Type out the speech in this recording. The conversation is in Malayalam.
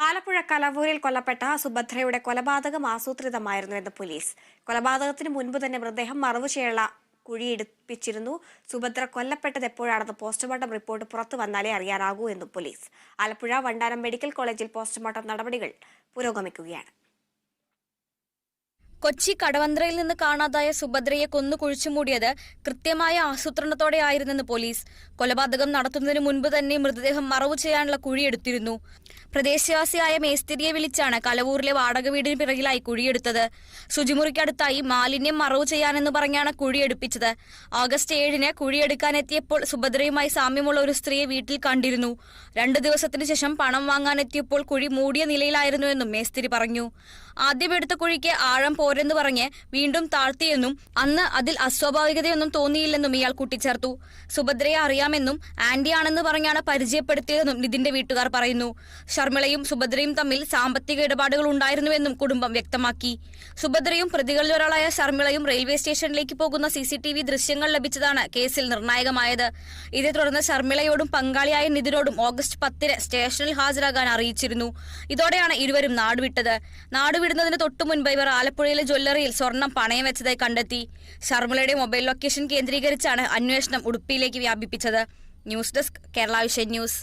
ആലപ്പുഴ കലവൂരിൽ കൊല്ലപ്പെട്ട സുഭദ്രയുടെ കൊലപാതകം ആസൂത്രിതമായിരുന്നുവെന്ന് പോലീസ്. കൊലപാതകത്തിന് മുൻപ് തന്നെ മൃതദേഹം മറവു ചെയ്യാനുള്ള കുഴിയെടുപ്പിച്ചിരുന്നു സുഭദ്ര കൊല്ലപ്പെട്ടത് എപ്പോഴാണെന്ന് പോസ്റ്റ്മോർട്ടം റിപ്പോർട്ട് പുറത്തു വന്നാലേ അറിയാനാകൂ എന്നും പോലീസ്. ആലപ്പുഴ വണ്ടാനം മെഡിക്കൽ കോളേജിൽ പോസ്റ്റ്മോർട്ടം നടപടികൾ പുരോഗമിക്കുകയാണ്. കൊച്ചി കടവന്ത്രയിൽ നിന്ന് കാണാതായ സുഭദ്രയെ കൊന്നു കുഴിച്ചുമൂടിയത് കൃത്യമായ ആസൂത്രണത്തോടെയായിരുന്നെന്ന് പോലീസ്. കൊലപാതകം നടത്തുന്നതിന് മുൻപ് തന്നെ മൃതദേഹം മറവു ചെയ്യാനുള്ള കുഴിയെടുത്തിരുന്നു പ്രദേശവാസിയായ മേസ്തിരിയെ വിളിച്ചാണ് കലവൂരിലെ വാടക വീടിന് പിറകിലായി കുഴിയെടുത്തത്. ശുചിമുറിക്കടുത്തായി മാലിന്യം മറവു ചെയ്യാനെന്ന് പറഞ്ഞാണ് കുഴിയെടുപ്പിച്ചത് ഓഗസ്റ്റ് ഏഴിന് കുഴിയെടുക്കാനെത്തിയപ്പോൾ സുഭദ്രയുമായി സാമ്യമുള്ള ഒരു സ്ത്രീയെ വീട്ടിൽ കണ്ടിരുന്നു. രണ്ടു ദിവസത്തിനു ശേഷം പണം വാങ്ങാനെത്തിയപ്പോൾ കുഴി മൂടിയ നിലയിലായിരുന്നുവെന്നും മേസ്തിരി പറഞ്ഞു. ആദ്യം എടുത്ത കുഴിക്ക് ആഴം പോരെന്ന് പറഞ്ഞ് വീണ്ടും താഴ്ത്തിയെന്നും അന്ന് അതിൽ അസ്വാഭാവികതയൊന്നും തോന്നിയില്ലെന്നും ഇയാൾ കൂട്ടിച്ചേർത്തു. സുഭദ്രയെ അറിയാമെന്നും ആന്റിയാണെന്ന് പറഞ്ഞാണ് പരിചയപ്പെടുത്തിയതെന്നും നിതിന്റെ വീട്ടുകാർ പറയുന്നു. ശർമിളയും സുഭദ്രയും തമ്മിൽ സാമ്പത്തിക ഇടപാടുകൾ ഉണ്ടായിരുന്നുവെന്നും കുടുംബം വ്യക്തമാക്കി. സുഭദ്രയും പ്രതികളിൽ ഒരാളായ ശർമിളയും റെയിൽവേ സ്റ്റേഷനിലേക്ക് പോകുന്ന സി ദൃശ്യങ്ങൾ ലഭിച്ചതാണ് കേസിൽ നിർണായകമായത്. ഇതേ തുടർന്ന് ശർമ്മിളയോടും പങ്കാളിയായ നിതിനോടും ഓഗസ്റ്റ് പത്തിന് സ്റ്റേഷനിൽ ഹാജരാകാൻ അറിയിച്ചിരുന്നു. ഇതോടെയാണ് ഇരുവരും നാടുവിട്ടത്. നാടുവിടുന്നതിന് തൊട്ടു മുൻപ് ഇവർ ആലപ്പുഴയിലെ ജ്വല്ലറിയിൽ സ്വർണം പണയം വെച്ചതായി കണ്ടെത്തി. ഷർമിളയുടെ മൊബൈൽ ലൊക്കേഷൻ കേന്ദ്രീകരിച്ചാണ് അന്വേഷണം ഉടുപ്പിയിലേക്ക് വ്യാപിപ്പിച്ചത്. News desk Kerala vision news.